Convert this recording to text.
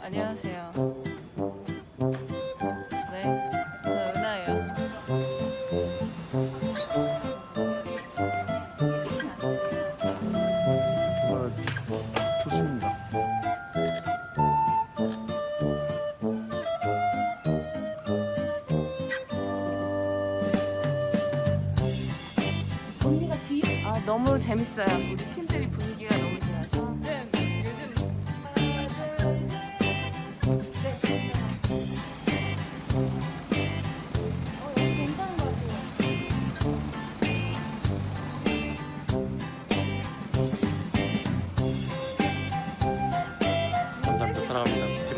안녕하세요. 네, 저 은하예요. 아 너무 재밌어요. 우리 팀들이 분위기가 너무 좋아서. 감사합니다. 사랑합니다.